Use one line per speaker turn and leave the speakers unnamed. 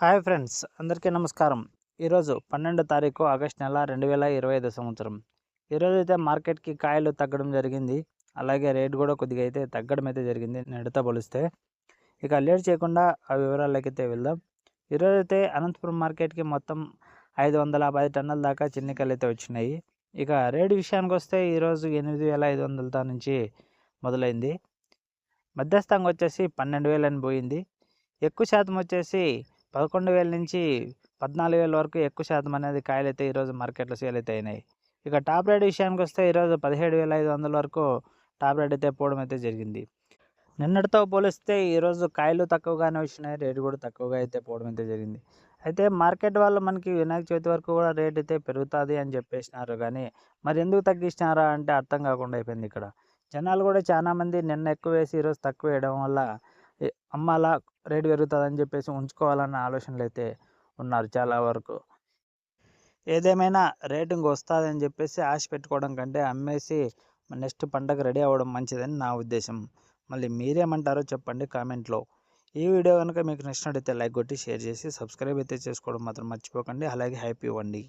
Hi friends అందరికీ నమస్కారం. ఈరోజు పన్నెండో తారీఖు ఆగస్ట్ నెల రెండు వేల ఇరవై ఐదు సంవత్సరం. ఈరోజు అయితే మార్కెట్కి కాయలు తగ్గడం జరిగింది. అలాగే రేట్ కూడా కొద్దిగా అయితే తగ్గడం అయితే జరిగింది నెడత పోలిస్తే. ఇక లేట్ చేయకుండా ఆ వివరాలకి వెళ్దాం. ఈరోజు అయితే అనంతపురం మార్కెట్కి మొత్తం ఐదు వందల పది టన్నుల దాకా చిన్నికాయలు అయితే వచ్చినాయి. ఇక రేటు విషయానికి వస్తే ఈరోజు ఎనిమిది వేల ఐదు వందలతో నుంచి మొదలైంది. మధ్యస్థంగా వచ్చేసి పన్నెండు వేలని పోయింది. ఎక్కువ శాతం వచ్చేసి పదకొండు వేల నుంచి పద్నాలుగు వేల వరకు ఎక్కువ శాతం అనేది కాయలు అయితే ఈరోజు మార్కెట్లో సేల్ అయితే అయినాయి. ఇక టాప్ రేట్ విషయానికి వస్తే ఈరోజు పదిహేడు వేల ఐదు వందల వరకు టాప్ రేట్ అయితే పోవడం అయితే జరిగింది. నిన్నటితో పోలిస్తే ఈరోజు కాయలు తక్కువగానే వచ్చినాయి రేటు కూడా తక్కువగా అయితే పోవడం అయితే జరిగింది. అయితే మార్కెట్ వాళ్ళు మనకి వినాయక చవితి వరకు కూడా రేట్ అయితే పెరుగుతుంది అని చెప్పేసినారు కానీ మరి ఎందుకు తగ్గించినారా అంటే అర్థం కాకుండా అయిపోయింది ఇక్కడ. జనాలు కూడా చాలామంది నిన్న ఎక్కువ వేసి ఈరోజు తక్కువ వేయడం వల్ల అమ్మాలా రేటు పెరుగుతుందని చెప్పేసి ఉంచుకోవాలన్న ఆలోచనలు అయితే ఉన్నారు చాలా వరకు. ఏదేమైనా రేటింగ్ వస్తుందని చెప్పేసి ఆశ పెట్టుకోవడం కంటే అమ్మేసి నెక్స్ట్ పంటకు రెడీ అవ్వడం మంచిదని నా ఉద్దేశం. మళ్ళీ మీరేమంటారో చెప్పండి కామెంట్లో. ఈ వీడియో కనుక మీకు నచ్చినట్టయితే లైక్ కొట్టి షేర్ చేసి సబ్స్క్రైబ్ అయితే చేసుకోవడం మాత్రం మర్చిపోకండి. అలాగే హ్యాపీ ఇవ్వండి.